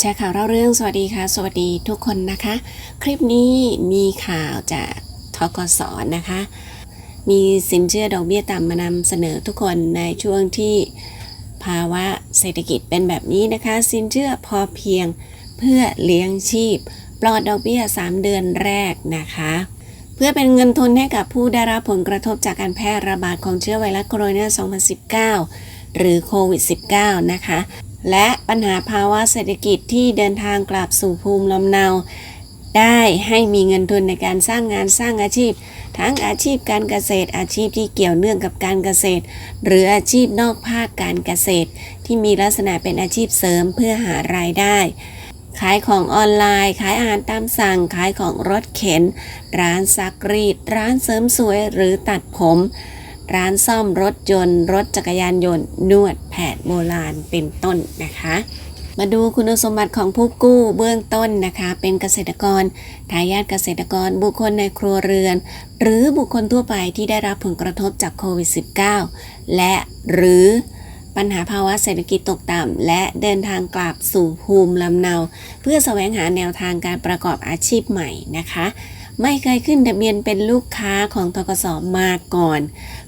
แชร์ข่าวเล่าเรื่องสวัสดีค่ะ สวัสดีทุกคนนะคะ คลิปนี้มีข่าวจากทกสนะคะ มีสินเชื่อดอกเบี้ยต่ำมานำเสนอทุกคนในช่วงที่ภาวะเศรษฐกิจเป็นแบบนี้นะคะ สินเชื่อพอเพียงเพื่อเลี้ยงชีพ ปลอดดอกเบี้ย 3 เดือนแรกนะคะ เพื่อเป็นเงินทุนให้กับผู้ได้รับผลกระทบจากการแพร่ระบาดของเชื้อไวรัสโคโรนา2019 หรือโควิด -19 นะคะ และปัญหาภาวะเศรษฐกิจที่เดินทางกลับสู่ภูมิลำเนา ได้ให้มีเงินทุนในการสร้างงานสร้างอาชีพ ทั้งอาชีพการเกษตรอาชีพที่เกี่ยวเนื่องกับการเกษตร หรืออาชีพนอกภาคการเกษตร ที่มีลักษณะเป็นอาชีพเสริมเพื่อหารายได้ ขายของออนไลน์ ขายอาหารตามสั่ง ขายของรถเข็น ร้านซักรีด ร้านเสริมสวยหรือตัดผม ร้านซ่อมรถยนต์ รถจักรยานยนต์ นวดแผนโบราณเป็นต้นนะคะ มาดูคุณสมบัติของผู้กู้เบื้องต้นนะคะ เป็นเกษตรกรทายาทเกษตรกรบุคคลในครัวเรือน หรือบุคคลทั่วไปที่ได้รับผลกระทบจากโควิด -19 และหรือ ปัญหาภาวะเศรษฐกิจตกต่ำ และเดินทางกลับสู่ภูมิลำเนา เพื่อแสวงหาแนวทางการประกอบอาชีพใหม่นะคะ ไม่เคยขึ้นทะเบียนเป็นลูกค้าของทกสมาก่อน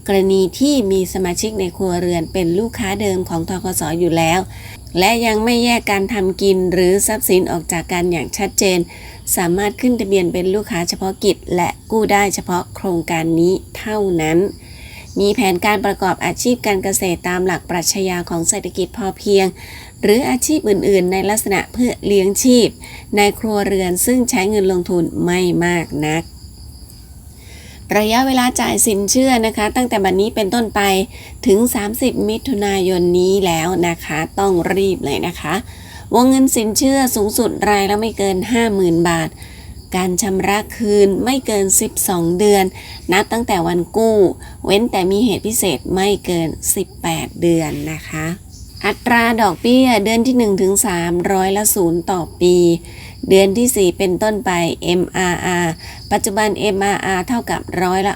กรณีที่มีสมาชิกในครัวเรือนเป็นลูกค้าเดิมของทกสอยู่แล้ว และยังไม่แยกการทำกินหรือทรัพย์สินออกจากกันอย่างชัดเจน สามารถขึ้นทะเบียนเป็นลูกค้าเฉพาะกิจ และกู้ได้เฉพาะโครงการนี้เท่านั้น มีแผนการประกอบอาชีพการเกษตรตามหลักปรัชญาของเศรษฐกิจพอเพียง หรืออาชีพอื่น ๆ ในลักษณะเพื่อเลี้ยงชีพ ในครัวเรือนซึ่งใช้เงินลงทุนไม่มากนัก ระยะเวลาจ่ายสินเชื่อนะคะ ตั้งแต่บัดนนี้เป็นต้นไปถึง 30 มิถุนายนนี้แล้วนะคะ ต้องรีบเลยนะคะ วงเงินสินเชื่อสูงสุดรายละไม่เกิน 50,000 บาท การชำระคืนไม่เกิน 12 เดือน นับตั้งแต่วันกู้ เว้นแต่มีเหตุพิเศษไม่เกิน 18 เดือนนะคะ อัตราดอกเบี้ยเดือนที่1ถึง3ร้อยละศูนย์ต่อปี เดือนที่ 4 เป็นต้นไป MRR ปัจจุบัน MRR เท่ากับร้อยละ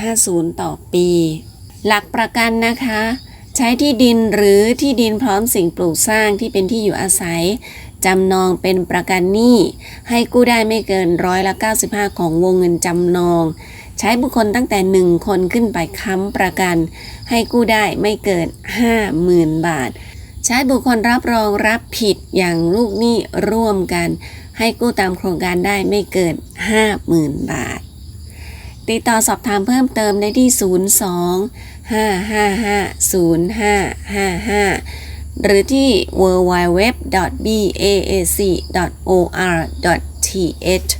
6.50 ต่อปี หลักประกันนะคะ ใช้ที่ดินหรือที่ดินพร้อมสิ่งปลูกสร้างที่เป็นที่อยู่อาศัย จำนองเป็นประกันหนี้ให้กู้ได้ไม่เกินร้อยละ 95 ของวงเงินจำนอง ใช้บุคคลตั้งแต่ 1 คนขึ้นไปค้ำประกัน ให้กู้ได้ไม่เกิน 50,000 บาท ใช้บุคคลรับรองรับผิดอย่างลูกหนี้ร่วมกัน ให้กู้ตามโครงการได้ไม่เกิน 50,000 บาท ติดต่อสอบถามเพิ่มเติมได้ที่ 02 555 0555 หรือที่ www.baac.or.th